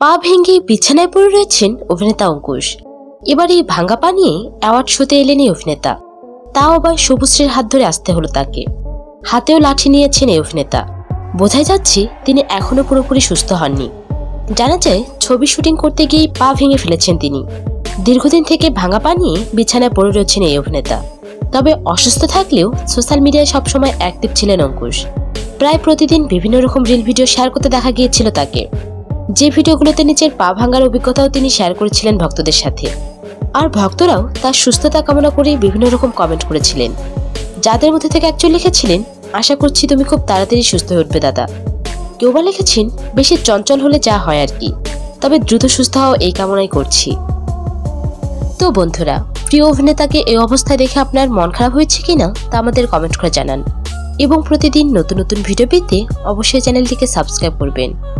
পা ভেঙে বিছানায় পড়ে রয়েছেন অভিনেতা অঙ্কুশ। এবার এই ভাঙ্গা পা নিয়ে অ্যাওয়ার্ড শোতে এলেন এই অভিনেতা। তাও আবার সবুজের হাত ধরে আসতে হলো তাকে। হাতেও লাঠি নিয়েছেন এই অভিনেতা। বোঝাই যাচ্ছে তিনি এখনও পুরোপুরি সুস্থ হননি। জানা যায়, ছবি শুটিং করতে গিয়ে পা ভেঙে ফেলেছেন তিনি। দীর্ঘদিন থেকে ভাঙা পা নিয়ে বিছানায় পড়ে রয়েছেন এই অভিনেতা। তবে অসুস্থ থাকলেও সোশ্যাল মিডিয়ায় সবসময় অ্যাক্টিভ ছিলেন অঙ্কুশ। প্রায় প্রতিদিন বিভিন্ন রকম রিল ভিডিও শেয়ার করতে দেখা গিয়েছিল তাকে। যে ভিডিওগুলোতে নিজের পা ভাঙার অভিজ্ঞতাও তিনি শেয়ার করেছিলেন ভক্তদের সাথে। আর ভক্তরাও তার সুস্থতা কামনা করে বিভিন্ন রকম কমেন্ট করেছিলেন। যাদের মধ্যে থেকে একজন লিখেছিলেন, আশা করছি তুমি খুব তাড়াতাড়ি সুস্থ হয়ে উঠবে, দাদা। কেউ বা লিখেছেন, বেশি চঞ্চল হলে যা হয় আর কি, তবে দ্রুত সুস্থ হওয়া এই কামনাই করছি। তো বন্ধুরা, প্রিয় অভিনেতাকে এই অবস্থায় দেখে আপনার মন খারাপ হয়েছে কিনা, তা আমাদের কমেন্ট করে জানান। এবং প্রতিদিন নতুন নতুন ভিডিও পেতে অবশ্যই চ্যানেলটিকে সাবস্ক্রাইব করবেন।